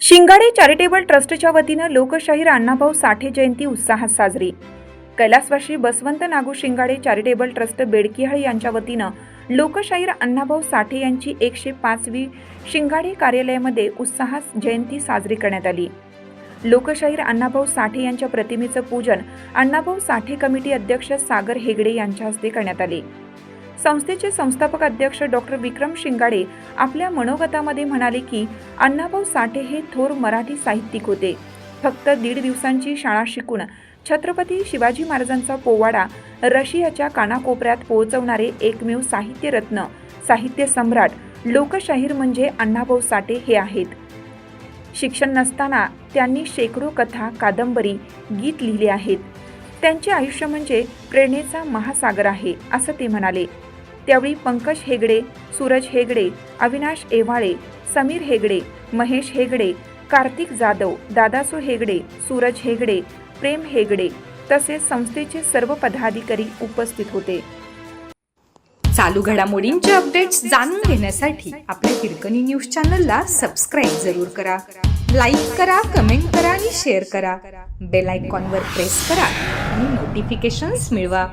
शिंगाडे charitable ट्रस्टच्या वतीनं लोकशाहीर अण्णाभाऊ साठे जयंती उत्साहात साजरी. कैलासवाशी बसवंत नागू शिंगाडे चॅरिटेबल ट्रस्ट बेडकिहाळ यांच्या वतीनं लोकशाहीर अण्णाभाऊ साठे यांची एकशे पाचवी शिंगाडे कार्यालयामध्ये उत्साहात जयंती साजरी करण्यात आली. लोकशाहीर अण्णाभाऊ साठे यांच्या प्रतिमेचं पूजन अण्णाभाऊ साठे कमिटी अध्यक्ष सागर हेगडे यांच्या हस्ते करण्यात आले. संस्थेचे संस्थापक अध्यक्ष डॉक्टर विक्रम शिंगाडे आपल्या मनोगतामध्ये म्हणाले की अण्णाभाऊ साठे हे थोर मराठी साहित्यिक होते. फक्त दीड दिवसांची शाळा शिकून छत्रपती शिवाजी महाराजांचा पोवाडा रशियाच्या कानाकोपऱ्यात पोहोचवणारे एकमेव साहित्यरत्न साहित्य सम्राट लोकशाहीर म्हणजे अण्णाभाऊ साठे हे आहेत. शिक्षण नसताना त्यांनी शेकडो कथा कादंबरी गीत लिहिले आहेत. त्यांचे आयुष्य म्हणजे प्रेरणेचा महासागर आहे असं ते म्हणाले. त्यावेळी पंकज हेगडे सूरज हेगडे अविनाश एवाळे समीर हेगडे महेश हेगडे कार्तिक जाधव दादासो हेगडे सूरज हेगडे प्रेम हेगडे तसेच संस्थेचे सर्व पदाधिकारी उपस्थित होते. चालू घडामोडींचे अपडेट्स जाणून घेण्यासाठी आपल्या हिरकणी न्यूज चॅनलला सबस्क्राईब जरूर करा. लाईक करा कमेंट करा आणि शेअर करा. बेल आयकॉनवर प्रेस करा आणि नोटिफिकेशन्स मिळवा.